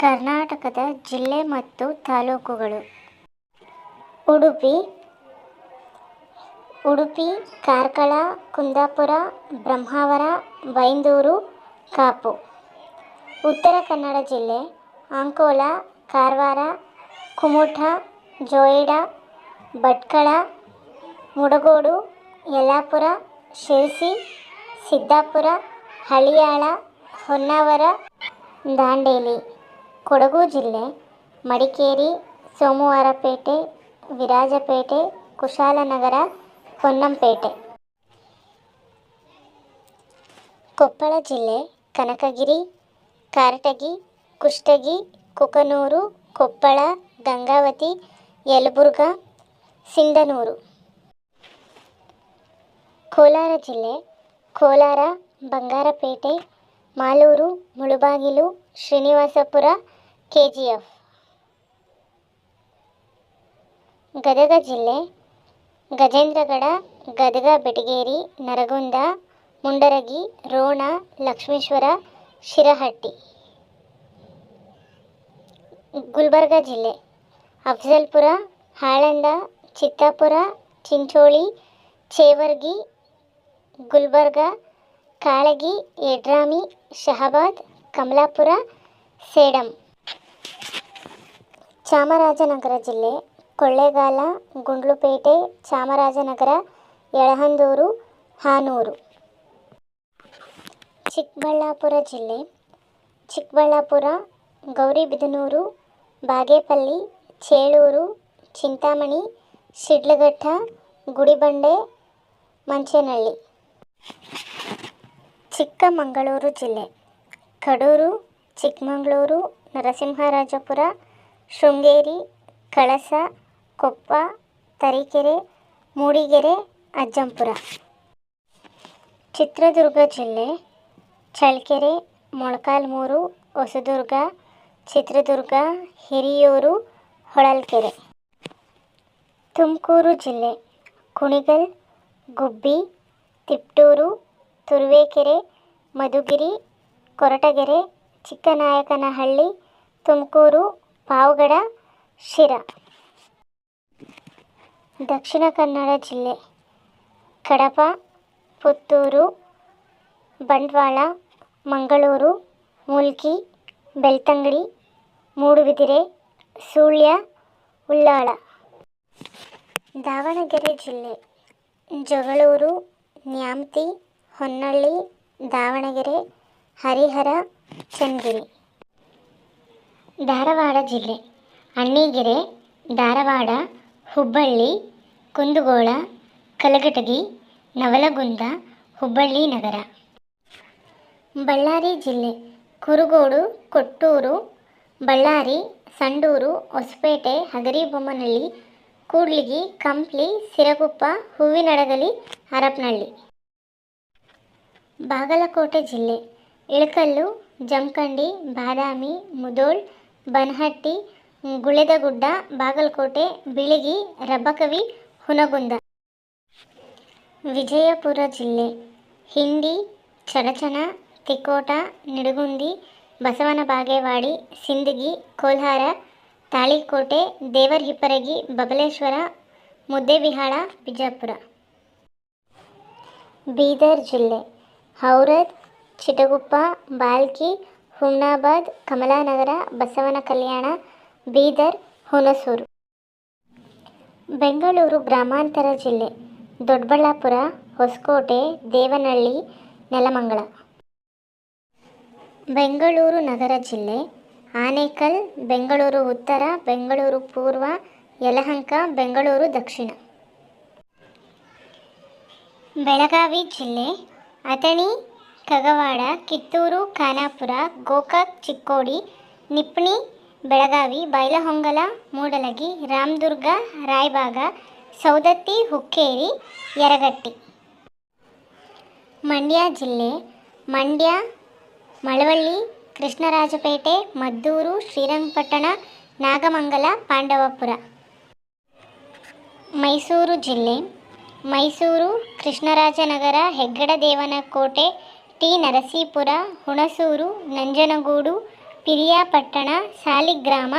ಕರ್ನಾಟಕದ ಜಿಲ್ಲೆ ಮತ್ತು ತಾಲೂಕುಗಳು. ಉಡುಪಿ ಉಡುಪಿ, ಕಾರ್ಕಳ, ಕುಂದಾಪುರ, ಬ್ರಹ್ಮಾವರ, ಬೈಂದೂರು, ಕಾಪು. ಉತ್ತರ ಕನ್ನಡ ಜಿಲ್ಲೆ, ಅಂಕೋಲ, ಕಾರವಾರ ಕುಮಟಾ ಜೋಯಿಡಾ, ಭಟ್ಕಳ, ಮುಡಗೋಡು, ಯಲ್ಲಾಪುರ, ಶಿರಸಿ, ಸಿದ್ದಾಪುರ, ಹಳಿಯಾಳ, ಹೊನ್ನಾವರ, ದಾಂಡೇಲಿ. ಕೊಡಗು ಜಿಲ್ಲೆ, ಮಡಿಕೇರಿ, ಸೋಮವಾರಪೇಟೆ, ವಿರಾಜಪೇಟೆ, ಕುಶಾಲನಗರ ಪೊನ್ನಂಪೇಟೆ ಕೊಪ್ಪಳ ಜಿಲ್ಲೆ, ಕನಕಗಿರಿ, ಕಾರಟಗಿ, ಕುಷ್ಟಗಿ, ಕುಕನೂರು, ಕೊಪ್ಪಳ, ಗಂಗಾವತಿ, ಯಲಬುರ್ಗ, ಸಿಂಧನೂರು. ಕೋಲಾರ ಜಿಲ್ಲೆ, Kolar, Bangarapet, Malur, Mulbagal, Srinivaspur K G F Gadag ಜಿಲ್ಲೆ, ಗಜೇಂದ್ರಗಡ, ಗದಗ, ಬೆಟಗೇರಿ, ನರಗುಂದ, ಮುಂಡರಗಿ, ರೋಣ, ಲಕ್ಷ್ಮೇಶ್ವರ, ಶಿರಹಟ್ಟಿ. ಗುಲ್ಬರ್ಗ ಜಿಲ್ಲೆ, ಅಫ್ಜಲ್ಪುರ, ಹಾಳಂದ, ಚಿತ್ತಾಪುರ, ಚಿಂಚೋಳಿ, ಚೇವರ್ಗಿ, ಗುಲ್ಬರ್ಗ, ಕಾಳಗಿ ಯಡ್ರಾಮಿ ಶಹಬಾದ್, ಕಮಲಾಪುರ, ಸೇಡಂ. ಚಾಮರಾಜನಗರ ಜಿಲ್ಲೆ, ಕೊಳ್ಳೇಗಾಲ, ಗುಂಡ್ಲುಪೇಟೆ, ಚಾಮರಾಜನಗರ, ಯಳಹಂದೂರು, ಹಾನೂರು. ಚಿಕ್ಕಬಳ್ಳಾಪುರ ಜಿಲ್ಲೆ, ಚಿಕ್ಕಬಳ್ಳಾಪುರ, ಗೌರಿಬಿದನೂರು, ಬಾಗೇಪಲ್ಲಿ, ಚೇಳೂರು, ಚಿಂತಾಮಣಿ, ಶಿಡ್ಲಘಟ್ಟ, ಗುಡಿಬಂಡೆ ಮಂಚೇನಹಳ್ಳಿ ಚಿಕ್ಕಮಗಳೂರು ಜಿಲ್ಲೆ, ಕಡೂರು, ಚಿಕ್ಕಮಗಳೂರು, ನರಸಿಂಹರಾಜಪುರ ಶೃಂಗೇರಿ, ಕಳಸ, ಕೊಪ್ಪ, ತರೀಕೆರೆ, ಮೂಡಿಗೆರೆ, ಅಜ್ಜಂಪುರ. ಚಿತ್ರದುರ್ಗ ಜಿಲ್ಲೆ, ಚಳ್ಳಕೆರೆ ಮೊಳಕಾಲ್ಮೂರು ಹೊಸದುರ್ಗ, ಚಿತ್ರದುರ್ಗ, ಹಿರಿಯೂರು, ಹೊಳಲ್ಕೆರೆ. ತುಮಕೂರು ಜಿಲ್ಲೆ, ಕುಣಿಗಲ್, ಗುಬ್ಬಿ, ತಿಪ್ಟೂರು, ತುರುವೇಕೆರೆ, ಮಧುಗಿರಿ, ಕೊರಟಗೆರೆ, ಚಿಕ್ಕನಾಯಕನಹಳ್ಳಿ, ತುಮಕೂರು ಪಾವಗಡ, ಶಿರ. ದಕ್ಷಿಣ ಕನ್ನಡ ಜಿಲ್ಲೆ. ಕಡಪ, ಪುತ್ತೂರು, ಬಂಟ್ವಾಳ, ಮಂಗಳೂರು, ಮೂಲ್ಕಿ, ಬೆಳ್ತಂಗಡಿ, ಮೂಡುಬಿದಿರೆ, ಸುಳ್ಯ, ಉಳ್ಳಾಳ. ದಾವಣಗೆರೆ ಜಿಲ್ಲೆ. ಜಗಳೂರು, ನ್ಯಾಮತಿ, ಹೊನ್ನಳ್ಳಿ, ದಾವಣಗೆರೆ, ಹರಿಹರ, ಚನ್ನಗಿರಿ. ಧಾರವಾಡ ಜಿಲ್ಲೆ. ಅಣ್ಣಿಗೆರೆ, ಧಾರವಾಡ, ಹುಬ್ಬಳ್ಳಿ, ಕುಂದಗೋಳ, ಕಲಘಟಗಿ, ನವಲಗುಂದ, ಹುಬ್ಬಳ್ಳಿ ನಗರ. ಬಳ್ಳಾರಿ ಜಿಲ್ಲೆ. ಕುರುಗೋಡು, ಕೊಟ್ಟೂರು, ಬಳ್ಳಾರಿ, ಸಂಡೂರು, ಹೊಸಪೇಟೆ ಹಗರಿಬೊಮ್ಮನಹಳ್ಳಿ ಕೂಡ್ಲಿಗಿ, ಕಂಪ್ಲಿ, ಸಿರಗುಪ್ಪ, ಹೂವಿನಡಗಲಿ ಹರಪನಹಳ್ಳಿ ಬಾಗಲಕೋಟೆ ಜಿಲ್ಲೆ. ಇಳಕಲ್ಲು, ಜಮಖಂಡಿ, ಬಾದಾಮಿ, ಮುದೋಳ್ ಬನಹಟ್ಟಿ, ಗುಳೆದಗುಡ್ಡ, ಬಾಗಲಕೋಟೆ, ಬಿಳಿಗಿ ರಬ್ಬಕವಿ ಹುನಗುಂದ. ವಿಜಯಪುರ ಜಿಲ್ಲೆ. ಹಿಂಡಿ, ಚಡಚಣ, ತಿಕೋಟ, ನಿಡಗುಂದಿ ಬಸವನ ಬಾಗೇವಾಡಿ ಸಿಂದಗಿ, ಕೋಲ್ಹಾರ, ತಾಳಿಕೋಟೆ, ದೇವರಹಿಪ್ಪರಗಿ, ಬಬಲೇಶ್ವರ ಮುದ್ದೇಬಿಹಾಳ ಬಿಜಾಪುರ. ಬೀದರ್ ಜಿಲ್ಲೆ. ಹೌರತ್ ಚಿಟಗುಪ್ಪ, ಬಾಲ್ಕಿ ಹುಮ್ನಾಬಾದ್, ಕಮಲಾನಗರ ಬಸವನ ಕಲ್ಯಾಣ ಬೀದರ್, ಹುಣಸೂರು. ಬೆಂಗಳೂರು ಗ್ರಾಮಾಂತರ ಜಿಲ್ಲೆ, ದೊಡ್ಡಬಳ್ಳಾಪುರ, ಹೊಸಕೋಟೆ, ದೇವನಹಳ್ಳಿ, ನೆಲಮಂಗಲ. ಬೆಂಗಳೂರು ನಗರ ಜಿಲ್ಲೆ, ಆನೇಕಲ್, ಬೆಂಗಳೂರು ಉತ್ತರ, ಬೆಂಗಳೂರು ಪೂರ್ವ, ಯಲಹಂಕ, ಬೆಂಗಳೂರು ದಕ್ಷಿಣ. ಬೆಳಗಾವಿ ಜಿಲ್ಲೆ, ಅಥಣಿ ಕಗವಾಡ ಕಿತ್ತೂರು, ಖಾನಾಪುರ, ಗೋಕಾಕ್, ಚಿಕ್ಕೋಡಿ ನಿಪ್ಣಿ ಬೆಳಗಾವಿ, ಬೈಲಹೊಂಗಲ, ಮೂಡಲಗಿ, ರಾಮದುರ್ಗ ರಾಯಬಾಗ ಸೌದತ್ತಿ, ಹುಕ್ಕೇರಿ, ಯರಗಟ್ಟಿ. ಮಂಡ್ಯ ಜಿಲ್ಲೆ, ಮಂಡ್ಯ, ಮಳವಳ್ಳಿ, ಕೃಷ್ಣರಾಜಪೇಟೆ, ಮದ್ದೂರು, ಶ್ರೀರಂಗಪಟ್ಟಣ, ನಾಗಮಂಗಲ, ಪಾಂಡವಪುರ. ಮೈಸೂರು ಜಿಲ್ಲೆ, ಮೈಸೂರು ಕೃಷ್ಣರಾಜನಗರ, ಹೆಗ್ಗಡದೇವನಕೋಟೆ ಟಿ ನರಸೀಪುರ, ಹುಣಸೂರು, ನಂಜನಗೂಡು, ಪಿರಿಯಾಪಟ್ಟಣ, ಸಾಲಿಗ್ರಾಮ,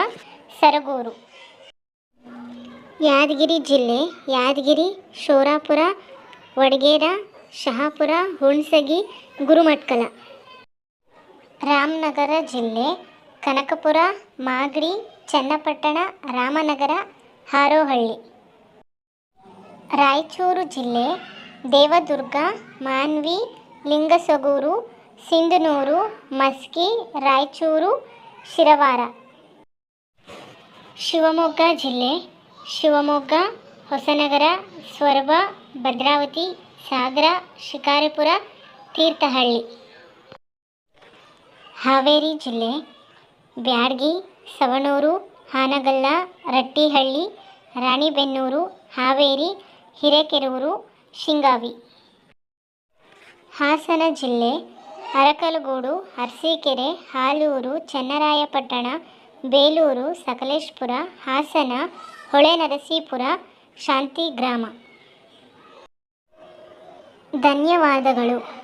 ಸರಗೂರು. ಯಾದಗಿರಿ ಜಿಲ್ಲೆ, ಯಾದಗಿರಿ, ಶೋರಾಪುರ, ವಡಗೇರ, ಶಹಾಪುರ, ಹುಣಸಗಿ, ಗುರುಮಟ್ಕಲ. ರಾಮನಗರ ಜಿಲ್ಲೆ, ಕನಕಪುರ, ಮಾಗಡಿ, ಚನ್ನಪಟ್ಟಣ, ರಾಮನಗರ, ಹಾರೋಹಳ್ಳಿ. ರಾಯಚೂರು ಜಿಲ್ಲೆ, ದೇವದುರ್ಗ, ಮಾನ್ವಿ ಲಿಂಗಸಗೂರು, ಸಿಂಧನೂರು, ಮಸ್ಕಿ, ರಾಯಚೂರು, ಶಿರವಾರ. ಶಿವಮೊಗ್ಗ ಜಿಲ್ಲೆ, ಶಿವಮೊಗ್ಗ, ಹೊಸನಗರ ಸ್ವರ್ಬ ಭದ್ರಾವತಿ, ಸಾಗರ, ಶಿಕಾರಿಪುರ, ತೀರ್ಥಹಳ್ಳಿ. ಹಾವೇರಿ ಜಿಲ್ಲೆ, ಬ್ಯಾಡ್ಗಿ, ಸವಣೂರು, ಹಾನಗಲ್ಲ, ರಟ್ಟಿಹಳ್ಳಿ, ರಾಣಿಬೆನ್ನೂರು, ಹಾವೇರಿ, ಹಿರೇಕೆರೂರು, ಶಿಂಗಾವಿ. ಹಾಸನ ಜಿಲ್ಲೆ ಅರಕಲಗೂಡು ಅರಸೀಕೆರೆ ಹಾಲೂರು ಚನ್ನರಾಯಪಟ್ಟಣ ಬೇಲೂರು ಸಕಲೇಶ್ಪುರ ಹಾಸನ ಹೊಳೆನರಸೀಪುರ ಶಾಂತಿಗ್ರಾಮ. ಧನ್ಯವಾದಗಳು.